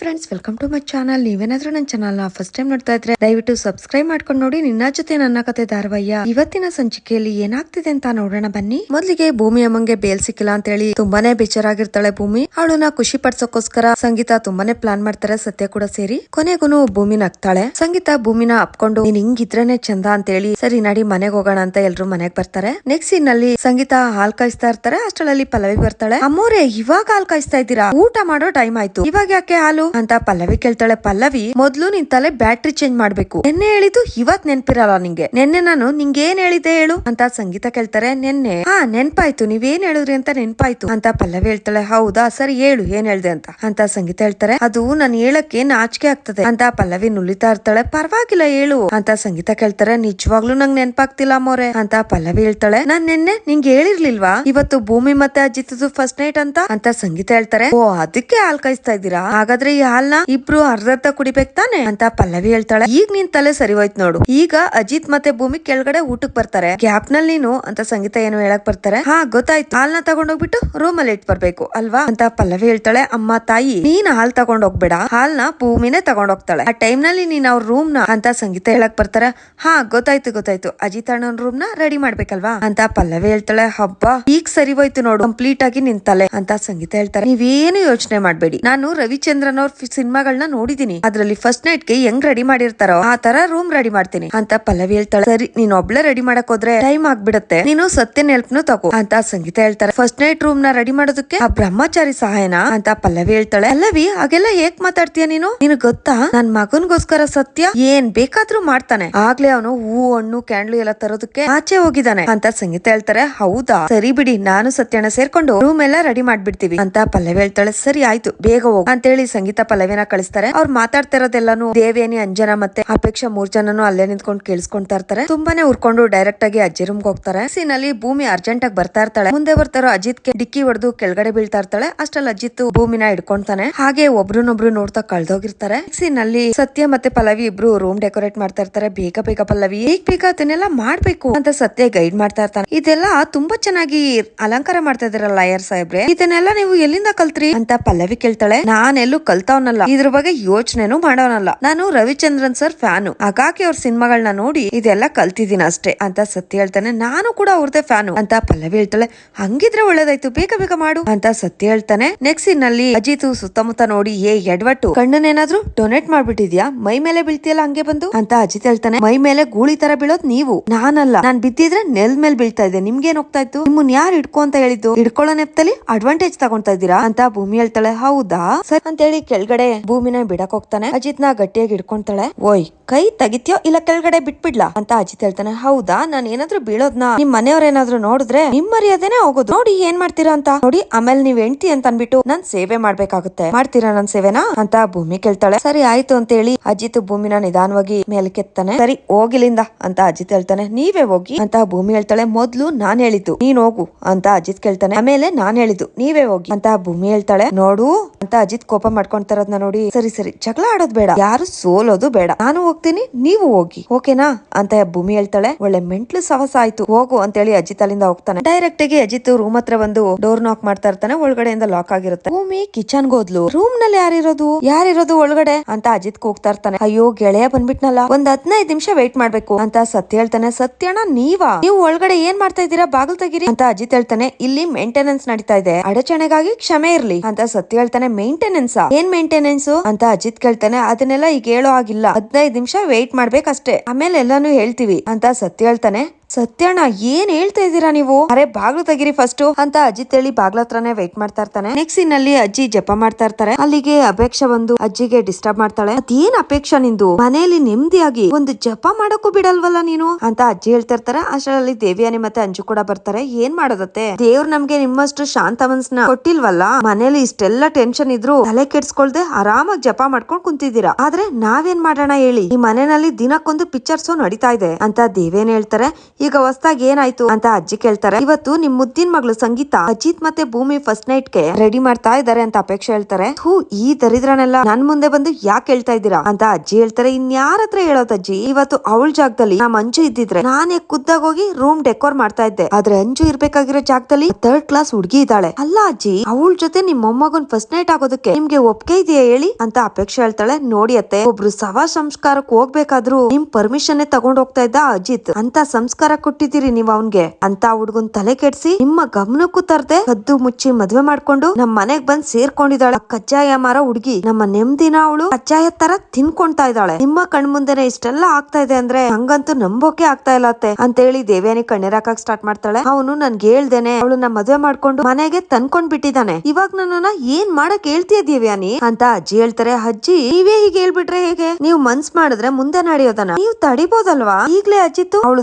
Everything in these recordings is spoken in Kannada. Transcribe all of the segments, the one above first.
Friends welcome to my channel ನೀವೇನಾದ್ರೂ ನನ್ನ ಚಾನಲ್ ಫಸ್ಟ್ ಟೈಮ್ ನೋಡ್ತಾ ಇದ್ರೆ, ದಯವಿಟ್ಟು ಸಬ್ಸ್ಕ್ರೈಬ್ ಮಾಡ್ಕೊಂಡು ನೋಡಿ. ನಿನ್ನ ಜೊತೆ ನನ್ನ ಕತೆ ಧಾರವಾಹ್ಯ ಇವತ್ತಿನ ಸಂಚಿಕೆಯಲ್ಲಿ ಏನಾಗ್ತಿದೆ ಅಂತ ನೋಡೋಣ ಬನ್ನಿ. ಮೊದಲಿಗೆ ಭೂಮಿ ಅಮ್ಮಂಗೆ ಬೇಲ್ ಸಿಕ್ಕಿಲ್ಲ ಅಂತ ಹೇಳಿ ತುಂಬಾನೇ ಬೇಜಾರಾಗಿರ್ತಾಳೆ ಭೂಮಿ. ಅವಳನ್ನ ಖುಷಿ ಪಡ್ಸೋಕೋಸ್ಕರ ಸಂಗೀತ ತುಂಬಾನೇ ಪ್ಲಾನ್ ಮಾಡ್ತಾರೆ, ಸತ್ಯ ಕೂಡ ಸೇರಿ. ಕೊನೆಗೂ ಭೂಮಿ ನಗ್ತಾಳೆ. ಸಂಗೀತ ಭೂಮಿನ ಅಪ್ಕೊಂಡು ನೀನ್ ಹಿಂಗಿದ್ರೇನೆ ಚಂದ ಅಂತ ಹೇಳಿ ಸರಿ, ನಡಿ, ಮನೆಗೆ ಹೋಗೋಣ ಅಂತ ಎಲ್ರು ಮನೆಗೆ ಬರ್ತಾರೆ. ನೆಕ್ಸ್ಟ್ನಲ್ಲಿ ಸಂಗೀತ ಹಾಲ್ ಕಾಯಿಸ್ತಾ ಇರ್ತಾರೆ. ಅಷ್ಟರಲ್ಲಿ ಪಲವಿ ಬರ್ತಾಳೆ. ಅಮ್ಮೋರೆ, ಇವಾಗ ಹಾಲ್ ಕಾಯಿಸ್ತಾ ಇದ್ದೀರಾ? ಊಟ ಮಾಡೋ ಟೈಮ್ ಆಯ್ತು. ಇವಾಗ ಯಾಕೆ ಹಾಲು? ಅಂತ ಪಲ್ಲವಿ ಕೇಳ್ತಾಳೆ. ಪಲ್ಲವಿ, ಮೊದ್ಲು ನಿನ್ ತಲೆ ಬ್ಯಾಟ್ರಿ ಚೇಂಜ್ ಮಾಡ್ಬೇಕು. ನೆನ್ನೆ ಹೇಳಿದ್ದು ಇವತ್ ನೆನ್ಪಿರಲ್ಲ ನಿಂಗೆ. ನೆನ್ನೆ ನಾನು ನಿಂಗೆ ಏನ್ ಹೇಳಿದೆ ಹೇಳು ಅಂತ ಸಂಗೀತ ಕೇಳ್ತಾರೆ. ನೆನ್ನೆ, ಹಾ, ನೆನ್ಪಾಯ್ತು. ನೀವೇನ್ ಹೇಳಿದ್ರಿ ಅಂತ ನೆನ್ಪಾಯ್ತು ಅಂತ ಪಲ್ಲವಿ ಹೇಳ್ತಾಳೆ. ಹೌದಾ, ಸರಿ ಹೇಳು, ಏನ್ ಹೇಳ್ದೆ ಅಂತ ಅಂತ ಸಂಗೀತ ಹೇಳ್ತಾರೆ. ಅದು ನಾನು ಹೇಳಕ್ಕೆ ನಾಚಿಕೆ ಆಗ್ತದೆ ಅಂತ ಪಲ್ಲವಿ ನುಲಿತಾ ಇರ್ತಾಳೆ. ಪರವಾಗಿಲ್ಲ, ಹೇಳು ಅಂತ ಸಂಗೀತ ಕೇಳ್ತಾರೆ. ನಿಜವಾಗ್ಲೂ ನಂಗೆ ನೆನ್ಪಾಗ್ತಿಲ್ಲ ಮೋರೆ ಅಂತ ಪಲ್ಲವಿ ಹೇಳ್ತಾಳೆ. ನಾನ್ ನಿನ್ನೆ ನಿಂಗೆ ಹೇಳಿರ್ಲಿಲ್ವಾ? ಇವತ್ತು ಭೂಮಿ ಮತ್ತೆ ಅಜಿತ್ ಫಸ್ಟ್ ನೈಟ್ ಅಂತ ಅಂತ ಸಂಗೀತ ಹೇಳ್ತಾರೆ. ಓ, ಅದಕ್ಕೆ ಹಾಲ್ ಕಾಯಿಸ್ತಾ ಇದ್ದೀರಾ? ಹಾಗಾದ್ರೆ ಹಾಲ್ನ ಇಬ್ರು ಅರ್ಧರ್ಧ ಕುಡಿಬೇಕು ತಾನೆ? ಅಂತ ಪಲ್ಲವಿ ಹೇಳ್ತಾಳೆ. ಈಗ ನಿನ್ ತಲೆ ಸರಿ ಹೋಯ್ತು ನೋಡು. ಈಗ ಅಜಿತ್ ಮತ್ತೆ ಭೂಮಿ ಕೆಳಗಡೆ ಊಟಕ್ ಬರ್ತಾರೆ. ಗ್ಯಾಪ್ನಲ್ಲಿ ನೀನು ಅಂತ ಸಂಗೀತ ಏನು ಹೇಳಕ್ ಬರ್ತಾರೆ? ಹಾ, ಗೊತ್ತಾಯ್ತು. ಹಾಲ್ನ ತಗೊಂಡೋಗ್ಬಿಟ್ಟು ರೂಮ್ ಅಲ್ಲಿ ಇಟ್ ಬರ್ಬೇಕು, ಅಲ್ವಾ? ಅಂತ ಪಲ್ಲವಿ ಹೇಳ್ತಾಳೆ. ಅಮ್ಮ, ತಾಯಿ, ನೀನ್ ಹಾಲ್ ತಗೊಂಡೋಗ್ಬೇಡ. ಹಾಲ್ನ ಭೂಮಿನೇ ತಗೊಂಡ್ ಹೋಗ್ತಾಳೆ ಆ ಟೈಮ್ನಲ್ಲಿ ನೀನ್ ಅವ್ರ ರೂಮ್ನ ಅಂತ ಸಂಗೀತ ಹೇಳಕ್ ಬರ್ತಾರೆ. ಹಾ, ಗೊತ್ತಾಯ್ತು ಗೊತ್ತಾಯ್ತು. ಅಜಿತ್ ಅಣ್ಣನ್ ರೂಮ್ನ ರೆಡಿ ಮಾಡ್ಬೇಕಲ್ವಾ? ಅಂತ ಪಲ್ಲವಿ ಹೇಳ್ತಾಳೆ. ಹಬ್ಬ ಈಗ ಸರಿ ನೋಡು. ಕಂಪ್ಲೀಟ್ ಆಗಿ ನಿನ್ ತಲೆ ಅಂತ ಸಂಗೀತ ಹೇಳ್ತಾರೆ. ನೀವೇನು ಯೋಚನೆ ಮಾಡ್ಬೇಡಿ. ನಾನು ರವಿಚಂದ್ರನ್ ಅವ್ರ ಸಿನಿಮಾಗಳನ್ನ ನೋಡಿದೀನಿ. ಅದ್ರಲ್ಲಿ ಫಸ್ಟ್ ನೈಟ್ಗೆ ಹೆಂಗ್ ರೆಡಿ ಮಾಡಿರ್ತಾರೋ ಆ ತರ ರೂಮ್ ರೆಡಿ ಮಾಡ್ತೀನಿ. ಅಂತ ಪಲ್ಲವಿ ಹೇಳ್ತಾಳೆ. ಸರಿ, ನೀನ್ ಒಬ್ಳೆ ರೆಡಿ ಮಾಡಕ್ ಹೋದ್ರೆ ಟೈಮ್ ಆಗ್ಬಿಡತ್ತೆ. ನೀನು ಸತ್ಯನ ಹೆಲ್ಪ್ನು ತಗೋ. ಅಂತ ಸಂಗೀತ ಹೇಳ್ತಾರೆ ಫಸ್ಟ್ ನೈಟ್ ರೂಮ್ನ ರೆಡಿ ಮಾಡೋದಕ್ಕೆ ಆ ಬ್ರಹ್ಮಚಾರಿ ಸಹಾಯನ ಅಂತ ಪಲ್ಲವಿ ಹೇಳ್ತಾಳೆ. ಪಲ್ಲವಿ, ಹಾಗೆಲ್ಲ ಹೇಗ್ ಮಾತಾಡ್ತೀಯ ನೀನು? ನಿನ್ ಗೊತ್ತಾ? ನನ್ ಮಗನ್ಗೋಸ್ಕರ ಸತ್ಯ ಏನ್ ಬೇಕಾದ್ರೂ ಮಾಡ್ತಾನೆ. ಆಗ್ಲೇ ಅವನು ಹೂ, ಹಣ್ಣು, ಕ್ಯಾಂಡ್ಲು ಎಲ್ಲ ತರೋದಕ್ಕೆ ಆಚೆ ಹೋಗಿದ್ದಾನೆ ಅಂತ ಸಂಗೀತ ಹೇಳ್ತಾರೆ. ಹೌದಾ? ಸರಿ ಬಿಡಿ, ನಾನು ಸತ್ಯನ ಸೇರ್ಕೊಂಡು ರೂಮ್ ಎಲ್ಲ ರೆಡಿ ಮಾಡ್ಬಿಡ್ತೀವಿ ಅಂತ ಪಲ್ಲವಿ ಹೇಳ್ತಾಳೆ. ಸರಿ, ಆಯ್ತು, ಬೇಗ ಹೋಗು. ಅಂತ ಹೇಳಿ ಸಂಗೀತ ಪಲ್ಲವಿನ ಕಳಿಸ್ತಾರೆ. ಅವ್ರು ಮಾತಾಡ್ತಾ ಇರೋದೆಲ್ಲಾನು ದೇವೇನಿ ಅಂಜನಾ ಮತ್ತೆ ಅಪೇಕ್ಷಾ ಮೂರ್ ಜನನು ಅಲ್ಲೇ ನಿಂತ್ಕೊಂಡು ಕೇಳಿಸ್ಕೊಂತಾ ಇರ್ತಾರೆ. ತುಂಬಾನೇ ಉರ್ಕೊಂಡು ಡೈರೆಕ್ಟ್ ಆಗಿ ಅಜ್ಜಿ ರೂಮ್ಗೆ ಹೋಗ್ತಾರೆ. ಸೀನ್ ಅಲ್ಲಿ ಭೂಮಿ ಅರ್ಜೆಂಟ್ ಆಗಿ ಬರ್ತಾ ಇರ್ತಾಳೆ. ಮುಂದೆ ಬರ್ತಾರೋ ಅಜಿತ್ಗೆ ಡಿಕ್ಕಿ ಹೊಡೆದು ಕೆಳಗಡೆ ಬೀಳ್ತಾ ಇರ್ತಾಳೆ. ಅಷ್ಟಲ್ಲಿ ಅಜಿತ್ ಭೂಮಿನ ಹಿಡ್ಕೊಂತಾನೆ. ಹಾಗೆ ಒಬ್ರನ್ನೊಬ್ರು ನೋಡ್ತಾ ಕಳ್ದೋಗಿರ್ತಾರೆ. ಸೀನ್ ಅಲ್ಲಿ ಸತ್ಯ ಮತ್ತೆ ಪಲ್ಲವಿ ಇಬ್ರು ರೂಮ್ ಡೆಕೋರೇಟ್ ಮಾಡ್ತಾ ಇರ್ತಾರೆ. ಬೇಗ ಬೇಗ ಪಲ್ಲವಿ ಈಗ ಬೇಗ ಅದನ್ನೆಲ್ಲ ಮಾಡ್ಬೇಕು ಅಂತ ಸತ್ಯ ಗೈಡ್ ಮಾಡ್ತಾ ಇರ್ತಾನೆ. ಇದೆಲ್ಲ ತುಂಬಾ ಚೆನ್ನಾಗಿ ಅಲಂಕಾರ ಮಾಡ್ತಾ ಇದಾರಲ್ಲ ಲಾಯರ್ ಸಾಹೇಬ್ರೆ. ಇದನ್ನೆಲ್ಲ ನೀವು ಎಲ್ಲಿಂದ ಕಲ್ತ್ರಿ? ಅಂತ ಪಲ್ಲವಿ ಕೇಳ್ತಾಳೆ. ನಾನೆಲ್ಲೂ ಕಲ್ತವನಲ್ಲ ಇದ್ರ ಬಗ್ಗೆ ಯೋಚನೆನೂ ಮಾಡೋನಲ್ಲ. ನಾನು ರವಿಚಂದ್ರನ್ ಸರ್ ಫ್ಯಾನು. ಹಾಗಾಗಿ ಅವ್ರ ಸಿನಿಮಾಗಳನ್ನ ನೋಡಿ ಇದೆಲ್ಲ ಕಲ್ತಿದ್ದೀನಿ ಅಷ್ಟೇ ಅಂತ ಸತ್ಯ ಹೇಳ್ತಾನೆ. ನಾನು ಕೂಡ ಅವ್ರದೇ ಫ್ಯಾನು. ಅಂತ ಪಲ್ಲವಿ ಹೇಳ್ತಾಳೆ. ಹಂಗಿದ್ರೆ ಒಳ್ಳೇದಾಯ್ತು. ಬೇಗ ಬೇಗ ಮಾಡು ಅಂತ ಸತ್ಯ ಹೇಳ್ತಾನೆ. ನೆಕ್ಸ್ಟ್ನಲ್ಲಿ ಅಜಿತ್ ಸುತ್ತಮುತ್ತ ನೋಡಿ, ಏ, ಎಡ್ವಟ್ಟು ಕಣ್ಣನ್ನೇನಾದ್ರೂ ಡೊನೇಟ್ ಮಾಡ್ಬಿಟ್ಟಿದ್ಯಾ? ಮೈ ಮೇಲೆ ಬೀಳ್ತಿಯಲ್ಲ ಹಂಗೆ ಬಂದು? ಅಂತ ಅಜಿತ್ ಹೇಳ್ತಾನೆ. ಮೈ ಮೇಲೆ ಗೂಳಿ ತರ ಬೀಳೋದ್ ನೀವು. ನಾನಲ್ಲ. ನಾನ್ ಬಿದ್ದಿದ್ರೆ ನೆಲ್ ಮೇಲೆ ಬೀಳ್ತಾ ಇದ್ದೆ. ನಿಮ್ಗೇನ್ ಹೋಗ್ತಾ ಇತ್ತು? ನಿಮ್ಮನ್ ಯಾರು ಇಟ್ಕೋ ಅಂತ ಹೇಳಿದ್ದು? ಇಡ್ಕೊಳ್ಳೋ ನೆಪ್ತಲ್ಲಿ ಅಡ್ವಾಂಟೇಜ್ ತಗೊಂತಾ ಇದ್ದೀರಾ? ಅಂತ ಭೂಮಿ ಹೇಳ್ತಾಳೆ. ಹೌದಾ? ಸರ್ ಅಂತ ಹೇಳಿ ಕೆಳಗಡೆ ಭೂಮಿನ ಬಿಡಕ್ ಹೋಗ್ತಾನೆ. ಅಜಿತ್ನ ಗಟ್ಟಿಯಾಗಿ ಹಿಡ್ಕೊಂತಾಳೆ. ಓಯ್, ಕೈ ತೆಗಿತ್ಯೋ ಇಲ್ಲ ಕೆಳಗಡೆ ಬಿಟ್ಬಿಡ್ಲಾ? ಅಂತ ಅಜಿತ್ ಹೇಳ್ತಾನೆ. ಹೌದಾ? ನಾನ್ ಏನಾದ್ರು ಬೀಳೋದ್ನ? ನಿಮ್ ಮನೆಯವ್ರ ಏನಾದ್ರೂ ನೋಡಿದ್ರೆ ನಿಮ್ ಮರ್ಯಾದೆನೆ ಹೋಗೋದು. ನೋಡಿ ಏನ್ ಮಾಡ್ತೀರಾ ಅಂತ. ನೋಡಿ, ಆಮೇಲೆ ನೀವ್ ಹೆಂಡ್ತಿ ಅಂತ ಅನ್ಬಿಟ್ಟು ನಾನ್ ಸೇವೆ ಮಾಡ್ಬೇಕಾಗುತ್ತೆ. ಮಾಡ್ತೀರಾ ನನ್ ಸೇವೆನಾ? ಅಂತ ಭೂಮಿ ಕೇಳ್ತಾಳೆ. ಸರಿ ಆಯ್ತು ಅಂತ ಹೇಳಿ ಅಜಿತ್ ಭೂಮಿನ ನಿಧಾನವಾಗಿ ಮೇಲಕ್ಕೆತ್ತಾನೆ. ಸರಿ ಹೋಗಿಲಿಂದ ಅಂತ ಅಜಿತ್ ಹೇಳ್ತಾನೆ. ನೀವೇ ಹೋಗಿ ಅಂತ ಭೂಮಿ ಹೇಳ್ತಾಳೆ. ಮೊದ್ಲು ನಾನ್ ಹೇಳಿದ್ದು. ನೀನ್ ಹೋಗು ಅಂತ ಅಜಿತ್ ಕೇಳ್ತಾನೆ. ಆಮೇಲೆ ನಾನ್ ಹೇಳಿದ್ದು. ನೀವೇ ಹೋಗಿ ಅಂತ ಭೂಮಿ ಹೇಳ್ತಾಳೆ. ನೋಡು ಅಂತ ಅಜಿತ್ ಕೋಪ ಮಾಡ್ಕೊಂತಾರದ್ನ ನೋಡಿ, ಸರಿ ಸರಿ, ಜಗಳ ಆಡೋದ್ ಬೇಡ. ಯಾರು ಸೋಲೋದು ಬೇಡ. ನಾನು ಹೋಗ್ತೀನಿ, ನೀವು ಹೋಗಿ. ಓಕೆನಾ? ಅಂತ ಭೂಮಿ ಹೇಳ್ತಾಳೆ. ಒಳ್ಳೆ ಮೆಂಟ್ಲು ಸಾಹಸ ಆಯ್ತು. ಹೋಗು ಅಂತ ಹೇಳಿ ಅಜಿತ್ ಅಲ್ಲಿಂದ ಹೋಗ್ತಾನೆ. ಡೈರೆಕ್ಟ್ ಆಗಿ ಅಜಿತ್ ರೂಮ್ ಹತ್ರ ಬಂದು ಡೋರ್ ನಾಕ್ ಮಾಡ್ತಾ ಇರ್ತಾನೆ. ಒಳಗಡೆಯಿಂದ ಲಾಕ್ ಆಗಿರುತ್ತೆ. ಭೂಮಿ ಕಿಚನ್ ಹೋದ್ಲು. ರೂಮ್ನಲ್ಲಿ ಯಾರಿರೋದು? ಯಾರಿರೋದು ಒಳಗಡೆ? ಅಂತ ಅಜಿತ್ ಹೋಗ್ತಾ ಇರ್ತಾನೆ. ಅಯ್ಯೋ, ಗೆಳೆಯ ಬಂದ್ಬಿಟ್ನಲ್ಲ. ಒಂದ್ ಹದಿನೈದು ನಿಮಿಷ ವೇಟ್ ಮಾಡ್ಬೇಕು. ಅಂತ ಸತ್ಯ ಹೇಳ್ತಾನೆ. ಸತ್ಯಣ್ಣ, ನೀವಾ? ನೀವು ಒಳಗಡೆ ಏನ್ ಮಾಡ್ತಾ ಇದ್ದೀರಾ? ಬಾಗಿಲು ತೆಗಿರಿ. ಅಂತ ಅಜಿತ್ ಹೇಳ್ತಾನೆ. ಇಲ್ಲಿ ಮೇಂಟೆನೆನ್ಸ್ ನಡೀತಾ ಇದೆ. ಅಡಚಣೆಗಾಗಿ ಕ್ಷಮೆ ಇರ್ಲಿ. ಅಂತ ಸತ್ಯ ಹೇಳ್ತಾನೆ. ಮೇಂಟೆನೆನ್ಸ್ ಏನ್ ಮೇಂಟೆನೆನ್ಸ್? ಅಂತ ಅಜಿತ್ ಕೇಳ್ತಾನೆ. ಅದನ್ನೆಲ್ಲ ಈಗ ಹೇಳೋ ಆಗಿಲ್ಲ ಹದಿನೈದು ನಿಮಿಷ ವೇಟ್ ಮಾಡ್ಬೇಕಷ್ಟೇ. ಆಮೇಲೆ ಎಲ್ಲಾನು ಹೇಳ್ತೀವಿ ಅಂತ ಸತ್ಯ ಹೇಳ್ತಾನೆ. ಸತ್ಯಣ್ಣ, ಏನ್ ಹೇಳ್ತಾ ಇದ್ದೀರಾ ನೀವು? ಅರೆ, ಬಾಗ್ಲು ತೆಗಿರಿ ಫಸ್ಟ್ ಅಂತ ಅಜಿತ್ ಹೇಳಿ ಬಾಗ್ಲ ಹತ್ರನೇ ವೇಟ್ ಮಾಡ್ತಾ ಇರ್ತಾನೆ. ನೆಕ್ಸ್ಟ್ ಸೀನ್ ಅಲ್ಲಿ ಅಜ್ಜಿ ಜಪ ಮಾಡ್ತಾ ಇರ್ತಾರೆ. ಅಲ್ಲಿಗೆ ಅಪೇಕ್ಷ ಬಂದು ಅಜ್ಜಿಗೆ ಡಿಸ್ಟರ್ಬ್ ಮಾಡ್ತಾಳೆ. ಅದೇನ್ ಅಪೇಕ್ಷ ನಿಂದು? ಮನೆಯಲ್ಲಿ ನೆಮ್ಮದಿಯಾಗಿ ಒಂದು ಜಪ ಮಾಡಕ್ಕೂ ಬಿಡಲ್ವಲ್ಲ ನೀನು? ಅಂತ ಅಜ್ಜಿ ಹೇಳ್ತಾ ಇರ್ತಾರೆ. ಅಷ್ಟರಲ್ಲಿ ದೇವಿಯಾನಿ ಮತ್ತೆ ಅಂಜು ಕೂಡ ಬರ್ತಾರೆ. ಏನ್ ಮಾಡೋದತ್ತೆ? ದೇವ್ರು ನಮ್ಗೆ ನಿಮ್ಮಷ್ಟು ಶಾಂತ ಮನ್ಸ್ನ ಕೊಟ್ಟಿಲ್ವಲ್ಲ? ಮನೇಲಿ ಇಷ್ಟೆಲ್ಲ ಟೆನ್ಷನ್ ಇದ್ರು ತಲೆ ಕೆಡ್ಸ್ಕೊಳ್ದೆ ಆರಾಮಾಗಿ ಜಪ ಮಾಡ್ಕೊಂಡು ಕುಂತಿದ್ದೀರಾ? ಆದ್ರೆ ನಾವೇನ್ ಮಾಡೋಣ ಹೇಳಿ? ಈ ಮನೆಯಲ್ಲಿ ದಿನಕ್ಕೊಂದು ಪಿಕ್ಚರ್ಸ್ ನಡೀತಾ ಇದೆ ಅಂತ ದೇವೇನ್ ಹೇಳ್ತಾರೆ. ಈಗ ಹೊಸದಾಗಿ ಏನಾಯ್ತು ಅಂತ ಅಜ್ಜಿ ಕೇಳ್ತಾರೆ. ಇವತ್ತು ನಿಮ್ ಮುದ್ದಿನ ಮಗಳು ಸಂಗೀತ ಅಜಿತ್ ಮತ್ತೆ ಭೂಮಿ ಫಸ್ಟ್ ನೈಟ್ಗೆ ರೆಡಿ ಮಾಡ್ತಾ ಇದಾರೆ ಅಂತ ಅಪೇಕ್ಷೆ ಹೇಳ್ತಾರೆ. ಹೂ ಈ ದರಿದ್ರನೆಲ್ಲ ನನ್ ಮುಂದೆ ಬಂದು ಯಾಕೆ ಹೇಳ್ತಾ ಇದ್ದೀರಾ ಅಂತ ಅಜ್ಜಿ ಹೇಳ್ತಾರೆ. ಇನ್ಯಾರ ಹತ್ರ ಹೇಳೋದ್ ಅಜ್ಜಿ? ಇವತ್ತು ಅವಳ ಜಾಗದಲ್ಲಿ ನಾ ಅಂಜು ಇದ್ದಿದ್ರೆ ನಾನೇ ಖುದ್ದಾಗಿ ಹೋಗಿ ರೂಮ್ ಡೆಕೋರ್ ಮಾಡ್ತಾ ಇದ್ದೆ. ಆದ್ರೆ ಅಂಜು ಇರ್ಬೇಕಾಗಿರೋ ಜಾಗದಲ್ಲಿ ಥರ್ಡ್ ಕ್ಲಾಸ್ ಹುಡುಗಿ ಇದ್ದಾಳೆ. ಅಲ್ಲ ಅಜ್ಜಿ, ಅವಳ ಜೊತೆ ನಿಮ್ ಮೊಮ್ಮಗನ್ ಫಸ್ಟ್ ನೈಟ್ ಆಗೋದಕ್ಕೆ ನಿಮ್ಗೆ ಒಪ್ಪಿಗೆ ಇದೆಯಾ ಹೇಳಿ ಅಂತ ಅಪೇಕ್ಷೆ ಹೇಳ್ತಾಳೆ. ನೋಡಿ ಅತ್ತೆ, ಒಬ್ರು ಸವಾ ಸಂಸ್ಕಾರಕ್ಕೆ ಹೋಗ್ಬೇಕಾದ್ರೂ ನಿಮ್ ಪರ್ಮಿಷನ್ ತಗೊಂಡ್ ಹೋಗ್ತಾ ಇದ್ದ ಅಜಿತ್ ಅಂತ ಸಂಸ್ಕಾರ ಕೊಟ್ಟಿದ್ದೀರಿ ನೀವ್ ಅವನ್ಗೆ? ಅಂತ ಹುಡ್ಗನ್ ತಲೆ ಕೆಡ್ಸಿ ನಿಮ್ಮ ಗಮನಕ್ಕೂ ತರದೆ ಕದ್ದು ಮುಚ್ಚಿ ಮದ್ವೆ ಮಾಡ್ಕೊಂಡು ನಮ್ ಮನೆಗ್ ಬಂದ್ ಸೇರ್ಕೊಂಡಿದ್ದಾಳೆ. ಕಜ್ಜಾಯ ಮಾರ ಹುಡುಗಿ ನಮ್ಮ ನೆಮ್ಮದಿನ ಅವಳು ಕಜ್ಜಾಯ ತರ ತಿನ್ಕೊಂತಾ ಇದ್ದಾಳೆ. ನಿಮ್ಮ ಕಣ್ ಮುಂದೆನೆ ಇಷ್ಟೆಲ್ಲ ಆಗ್ತಾ ಇದೆ ಅಂದ್ರೆ ಹಂಗಂತೂ ನಂಬೋಕೆ ಆಗ್ತಾ ಇಲ್ಲ ಅತ್ತೆ ಅಂತ ಹೇಳಿ ದೇವ್ಯಾನಿ ಕಣ್ಣೀರಾಕಕ್ ಸ್ಟಾರ್ಟ್ ಮಾಡ್ತಾಳೆ. ಅವನು ನನ್ಗೆ ಹೇಳ್ದೇನೆ, ಅವಳನ್ನ ಮದ್ವೆ ಮಾಡ್ಕೊಂಡು ಮನೆಗೆ ತಂದ್ಕೊಂಡ್ ಬಿಟ್ಟಿದ್ದಾನೆ ಇವಾಗ ನನ್ನ ಏನ್ ಮಾಡಕ್ ಹೇಳ್ತೀಯ ದೇವ್ಯಾನಿ? ಅಂತ ಅಜ್ಜಿ ಹೇಳ್ತಾರೆ. ಅಜ್ಜಿ, ನೀವೇ ಹೀಗೆ ಹೇಳ್ಬಿಟ್ರೆ ಹೇಗೆ? ನೀವು ಮನ್ಸ್ ಮಾಡಿದ್ರೆ ಮುಂದೆ ನಡೆಯೋದನ್ನ ನೀವು ತಡಿಬೋದಲ್ವಾ? ಈಗ್ಲೇ ಅಜ್ಜಿತ್ತು ಅವಳು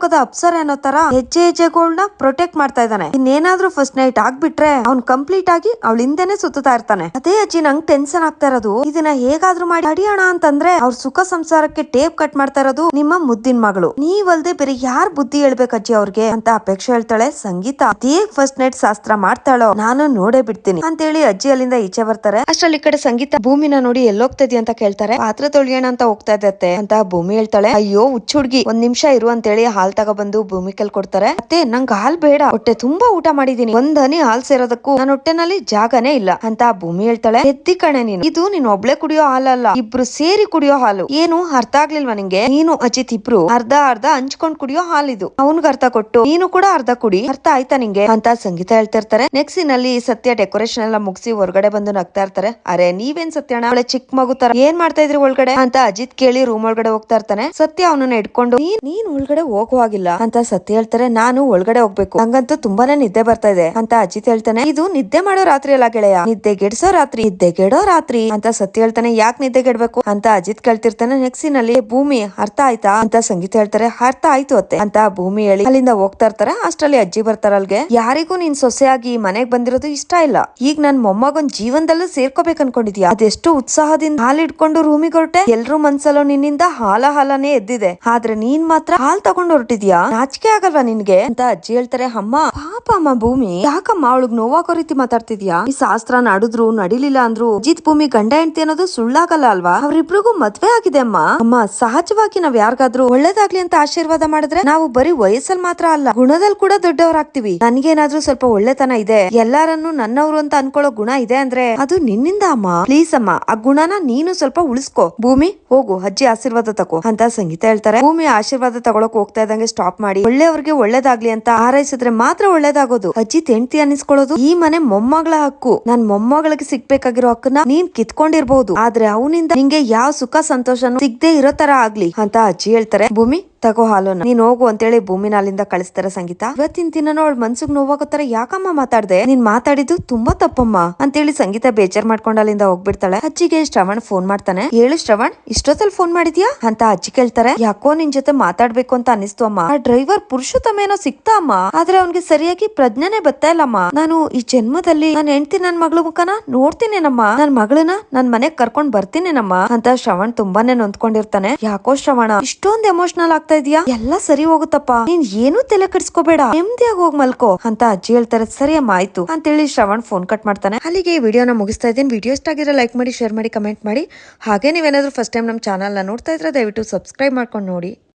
ದೇವಲೋಕದ ಅಪ್ಸರ್ ಅನ್ನೋ ತರ ಹೆಜ್ಜೆ ಹೆಜ್ಜೆಗಳನ್ನ ಪ್ರೊಟೆಕ್ಟ್ ಮಾಡ್ತಾ ಇದ್ದಾನೆ. ಇನ್ನೇನಾದ್ರೂ ಫಸ್ಟ್ ನೈಟ್ ಆಗ್ಬಿಟ್ರೆ ಅವ್ನ್ ಕಂಪ್ಲೀಟ್ ಆಗಿ ಅವಳ ಹಿಂದೆನೆ ಸುತ್ತಾ ಇರ್ತಾನೆ. ಅದೇ ಅಜ್ಜಿ ನಂಗ್ ಟೆನ್ಷನ್ ಆಗ್ತಾ ಇರೋದು, ಇದನ್ನ ಹೇಗಾದ್ರೂ ಮಾಡಿ ಅಡಿಯೋಣ ಅಂತಂದ್ರೆ ಅವ್ರ ಸುಖ ಸಂಸಾರಕ್ಕೆ ಟೇಪ್ ಕಟ್ ಮಾಡ್ತಾ ಇರೋದು ನಿಮ್ಮ ಮುದ್ದಿನ ಮಗಳು. ನೀವಲ್ದೆ ಬೇರೆ ಯಾರ್ ಬುದ್ಧಿ ಹೇಳ್ಬೇಕು ಅಜ್ಜಿ ಅವ್ರಿಗೆ ಅಂತ ಅಪೇಕ್ಷೆ ಹೇಳ್ತಾಳೆ ಸಂಗೀತ. ಅದೇ ಫಸ್ಟ್ ನೈಟ್ ಶಾಸ್ತ್ರ ಮಾಡ್ತಾಳೋ, ನಾನು ನೋಡೇ ಬಿಡ್ತೀನಿ ಅಂತ ಹೇಳಿ ಅಜ್ಜಿ ಅಲ್ಲಿಂದ ಈಚೆ ಬರ್ತಾರೆ. ಅಷ್ಟ್ರಲ್ಲಿ ಈ ಕಡೆ ಸಂಗೀತ ಭೂಮಿನ ನೋಡಿ ಎಲ್ಲೋಗ್ತದಿ ಅಂತ ಕೇಳ್ತಾರೆ. ಪಾತ್ರೆ ತೊಳಿಯೋಣ ಅಂತ ಹೋಗ್ತಾ ಇದ್ದತ್ತೆ ಅಂತ ಭೂಮಿ ಹೇಳ್ತಾಳೆ. ಅಯ್ಯೋ ಹುಚ್ಚ ಹುಡ್ಗಿ ಒಂದ್ ನಿಮಿಷ ಇರು ಅಂತ ಹೇಳಿ ಹಾಲ್ ಭೂಮಿ ಕಲ್ ಕೊಡ್ತಾರೆ. ಮತ್ತೆ ನಂಗ್ ಹಾಲ್ ಬೇಡ. ಹೊಟ್ಟೆ ತುಂಬಾ ಊಟ ಮಾಡಿದೀನಿ. ಒಂದ್ ಹನಿ ಹಾಲ್ ಸೇರೋದಕ್ಕೂ ನನ್ನ ಹೊಟ್ಟೆನಲ್ಲಿ ಜಾಗನೇ ಇಲ್ಲ. ಅಂತ ಭೂಮಿ ಹೇಳ್ತಾಳೆ. ಎದ್ದಿ ಕಣೆ ನೀನು. ಇದು ನೀನ್ ಒಬ್ಳೆ ಕುಡಿಯೋ ಹಾಲಲ್ಲ. ಇಬ್ರು ಸೇರಿ ಕುಡಿಯೋ ಹಾಲು. ಏನು ಅರ್ಥ ಆಗ್ಲಿಲ್ವಾ ನಿಂಗೆ? ನೀನು ಅಜಿತ್ ಇಬ್ರು ಅರ್ಧ ಅರ್ಧ ಹಂಚ್ಕೊಂಡ್ ಕುಡಿಯೋ ಹಾಲಿದು ಅವನ್ಗ ಅರ್ಥ ಕೊಟ್ಟು, ನೀನು ಕೂಡ ಅರ್ಧ ಕುಡಿ. ಅರ್ಥ ಆಯ್ತಾ ನಿಂಗೆ? ಅಂತ ಸಂಗೀತ ಹೇಳ್ತಾ ಇರ್ತಾರೆ. ನೆಕ್ಸ್ಟ್ನಲ್ಲಿ ಸತ್ಯ ಡೆಕೋರೇಷನ್ ಎಲ್ಲ ಮುಗಿಸಿ ಹೊರಗಡೆ ಬಂದು ನಗ್ತಾ ಇರ್ತಾರೆ. ಅರೆ, ನೀವೇನ್ ಸತ್ಯಣ್ಣ ಅವಳೆ ಚಿಕ್ಕ ಮಗು ತರ. ಏನ್ ಮಾಡ್ತಾ ಇದ್ರಿ ಒಳಗಡೆ? ಅಂತ ಅಜಿತ್ ಕೇಳಿ ರೂಮ್ ಒಳಗಡೆ ಹೋಗ್ತಾ ಇರ್ತಾನೆ. ಸತ್ಯ ಅವನನ್ನ ಇಟ್ಕೊಂಡು ನೀನ್ ಒಳಗಡೆ ಒಳಗಡೆ ಹೋಗುವಾಗಿಲ್ಲ ಅಂತ ಸತ್ಯ ಹೇಳ್ತಾರೆ. ನಾನು ಒಳಗಡೆ ಹೋಗ್ಬೇಕು. ನಂಗಂತೂ ತುಂಬಾನೇ ನಿದ್ದೆ ಬರ್ತಾ ಇದೆ ಅಂತ ಅಜಿತ್ ಹೇಳ್ತಾನೆ. ಇದು ನಿದ್ದೆ ಮಾಡೋ ರಾತ್ರಿ ಅಲ್ಲ ಗೆಳೆಯ. ನಿದ್ದೆ ಗೆಡ್ಸೋ ರಾತ್ರಿ, ನಿದ್ದೆ ಗೆಡೋ ರಾತ್ರಿ ಅಂತ ಸತ್ಯ ಹೇಳ್ತಾನೆ. ಯಾಕ್ ನಿದ್ದೆ ಗೆಡ್ಬೇಕು ಅಂತ ಅಜಿತ್ ಕೇಳ್ತಿರ್ತಾನೆ. ನೆಕ್ಸ್ಟ್ನಲ್ಲಿ ಭೂಮಿ ಅರ್ಥ ಆಯ್ತಾ ಅಂತ ಸಂಗೀತ ಹೇಳ್ತಾರೆ. ಅರ್ಥ ಆಯ್ತು ಅತ್ತೆ ಅಂತ ಭೂಮಿ ಹೇಳಿ ಅಲ್ಲಿಂದ ಹೋಗ್ತಾ ಇರ್ತಾರೆ. ಅಷ್ಟರಲ್ಲಿ ಅಜ್ಜಿ ಬರ್ತಾರ ಅಲ್ಗೆ. ಯಾರಿಗೂ ನೀನ್ ಸೊಸೆಯಾಗಿ ಮನೆಗ್ ಬಂದಿರೋದು ಇಷ್ಟ ಇಲ್ಲ. ಈಗ ನನ್ ಮೊಮ್ಮಗನ್ ಜೀವನದಲ್ಲೂ ಸೇರ್ಕೋಬೇಕು ಅನ್ಕೊಂಡಿದ್ಯಾ? ಅದೆಷ್ಟು ಉತ್ಸಾಹದಿಂದ ಹಾಲ್ ಇಟ್ಕೊಂಡು ರೂಮಿಗೆ ಹೊರಟೆ. ಎಲ್ರೂ ಮನ್ಸಲ್ಲೋ ನಿನ್ನಿಂದ ಹಾಲ ಹಾಲನೇ ಎದ್ದಿದೆ. ಆದ್ರೆ ನೀನ್ ಮಾತ್ರ ಹಾಲ್ ತಗೊಂಡು ಹೊರಟಿದ್ಯಾ ನಾಚಿಕೆ ಆಗಲ್ವಾ ನಿನ್ಗೆ? ಅಂತ ಅಜ್ಜಿ ಹೇಳ್ತಾರೆ, ಅಮ್ಮ, ಪಾಪ ಅಮ್ಮ ಭೂಮಿ, ಯಾಕಮ್ಮ ಅವಳಗ್ ನೋವಾಗೋ ರೀತಿ ಮಾತಾಡ್ತಿದ್ಯಾ? ಈ ಶಾಸ್ತ್ರ ನಡೆದ್ರು, ನಡಿಲಿಲ್ಲ ಅಂದ್ರು, ಅಜಿತ್ ಭೂಮಿ ಗಂಡ ಹೆಂಡತಿ ಅನ್ನೋದು ಸುಳ್ಳಾಗಲ್ಲ ಅಲ್ವಾ? ಅವ್ರಿಬ್ರಿಗೂ ಮದ್ವೆ ಆಗಿದೆ ಅಮ್ಮ. ಅಮ್ಮ, ಸಹಜವಾಗಿ ನಾವ್ ಯಾರಿಗಾದ್ರೂ ಒಳ್ಳೇದಾಗ್ಲಿ ಅಂತ ಆಶೀರ್ವಾದ ಮಾಡಿದ್ರೆ ನಾವು ಬರೀ ವಯಸ್ಸಲ್ಲಿ ಮಾತ್ರ ಅಲ್ಲ ಗುಣದಲ್ಲಿ ಕೂಡ ದೊಡ್ಡವರಾಗ್ತಿವಿ. ನನ್ಗೇನಾದ್ರೂ ಸ್ವಲ್ಪ ಒಳ್ಳೆತನ ಇದೆ. ಎಲ್ಲಾರನ್ನು ನನ್ನವ್ರು ಅಂತ ಅನ್ಕೊಳ್ಳೋ ಗುಣ ಇದೆ ಅಂದ್ರೆ ಅದು ನಿನ್ನಿಂದ ಅಮ್ಮ. ಪ್ಲೀಸ್ ಅಮ್ಮ, ಆ ಗುಣನ ನೀನು ಸ್ವಲ್ಪ ಉಳಿಸ್ಕೋ. ಭೂಮಿ, ಹೋಗು, ಅಜ್ಜಿ ಆಶೀರ್ವಾದ ತಕೋ. ಅಂತ ಸಂಗೀತ ಹೇಳ್ತಾರೆ. ಭೂಮಿ ಆಶೀರ್ವಾದ ತಗೊಳಕ್ ಹೋಗ್ತಾ ಇದ್ದಂಗೆ ಸ್ಟಾಪ್ ಮಾಡಿ ಒಳ್ಳೆಯವ್ರಿಗೆ ಒಳ್ಳೇದಾಗ್ಲಿ ಅಂತ ಹಾರೈಸಿದ್ರೆ ಮಾತ್ರ ಒಳ್ಳೇದಾಗೋದು. ಅಜ್ಜಿ ತೆಂಟಿ ಅನ್ನಿಸ್ಕೊಳ್ಳೋದು ಈ ಮನೆ ಮೊಮ್ಮಗಳ ಹಕ್ಕು. ನನ್ ಮೊಮ್ಮಗಳಿಗೆ ಸಿಗ್ಬೇಕಾಗಿರೋ ಹಕ್ಕನ್ನ ನೀನ್ ಕಿತ್ಕೊಂಡಿರ್ಬಹುದು ಆದ್ರೆ ಅವನಿಂದ ನಿಂಗೆ ಯಾವ ಸುಖ ಸಂತೋಷನೂ ಸಿಗದೆ ಇರೋ ತರ ಆಗ್ಲಿ ಅಂತ ಅಜ್ಜಿ ಹೇಳ್ತಾರೆ. ಭೂಮಿ ತಗೋ ಹಾಲು ನೀನ್ ಹೋಗು ಅಂತೇಳಿ ಭೂಮಿನ ಅಲ್ಲಿಂದ ಕಳಿಸ್ತಾರೆ ಸಂಗೀತ. ಇವತ್ತಿನ ದಿನ ಅವಳ ಮನ್ಸಿಗೆ ನೋವಾಗೋ ತರ ಯಾಕಮ್ಮ ಮಾತಾಡ್ದೆ? ನೀನ್ ಮಾತಾಡಿದ್ದು ತುಂಬಾ ತಪ್ಪಮ್ಮ ಅಂತೇಳಿ ಸಂಗೀತ ಬೇಜಾರ್ ಮಾಡ್ಕೊಂಡು ಅಲ್ಲಿಂದ ಹೋಗ್ಬಿಡ್ತಾಳೆ. ಅಜ್ಜಿಗೆ ಶ್ರವಣ್ ಫೋನ್ ಮಾಡ್ತಾನೆ. ಹೇಳು ಶ್ರವಣ್ ಇಷ್ಟೊತ್ತಲ್ಲಿ ಫೋನ್ ಮಾಡಿದ್ಯಾ? ಅಂತ ಅಜ್ಜಿ ಕೇಳ್ತಾರೆ. ಯಾಕೋ ನಿನ್ ಜೊತೆ ಮಾತಾಡ್ಬೇಕು ಅಂತ ಅನಿಸ್ತು ಅಮ್ಮ. ಆ ಡ್ರೈವರ್ ಪುರುಷೋತ್ತಮ ಏನೋ ಸಿಕ್ತಾ ಅಮ್ಮ. ಆದ್ರೆ ಅವ್ನಿಗೆ ಸರಿಯಾಗಿ ಪ್ರಜ್ಞೆನೆ ಬರ್ತಾ ಇಲ್ಲಮ್ಮ. ನಾನು ಈ ಜನ್ಮದಲ್ಲಿ ನನ್ನ ಹೆಂಡತಿ ನನ್ ಮಗಳ ಮುಖನ ನೋಡ್ತೀನೇನಮ್ಮ. ನನ್ ಮಗಳನ್ನ ನನ್ ಮನೆಗ್ ಕರ್ಕೊಂಡ್ ಬರ್ತೀನೇನಮ್ಮ? ಅಂತ ಶ್ರವಣ್ ತುಂಬಾನೇ ನೊಂದ್ಕೊಂಡಿರ್ತಾನೆ. ಯಾಕೋ ಶ್ರವಣ, ಇಷ್ಟೊಂದ್ ಎಮೋಷನಲ್ ಆಗ್ತಾ ಇದೀಯಾ? ಎಲ್ಲ ಸರಿ ಹೋಗುತ್ತಪ್ಪ. ನೀನ್ ಏನು ತಲೆ ಕೆಡಿಸ್ಕೋಬೇಡ. ನೆಮ್ಮದಿಯಾಗಿ ಹೋಗ್ ಮಲ್ಕೋ. ಅಂತ ಅಜ್ಜಿ ಹೇಳ್ತಾರೆ, ಸರಿ ಅಮ್ಮ, ಆಯ್ತು. ಅಂತೇಳಿ ಶ್ರವಣ್ ಫೋನ್ ಕಟ್ ಮಾಡ್ತಾನೆ. ಅಲ್ಲಿಗೆ ವಿಡಿಯೋನ ಮುಗಿಸ್ತಾ ಇದ್ದೀನಿ. ವಿಡಿಯೋ ಇಷ್ಟ ಆಗಿರೋ ಲೈಕ್ ಮಾಡಿ ಶೇರ್ ಮಾಡಿ ಕಮೆಂಟ್ ಮಾಡಿ. ಹಾಗೆ ನೀವೇನಾದ್ರೂ ಫಸ್ಟ್ ಟೈಮ್ ನಮ್ಮ ಚಾನಲ್ನ ನೋಡ್ತಾ ಇದ್ರೆ ದಯವಿಟ್ಟು ಸಬ್ಸ್ಕ್ರೈಬ್ ಮಾಡ್ಕೊಂಡು ನೋಡಿ.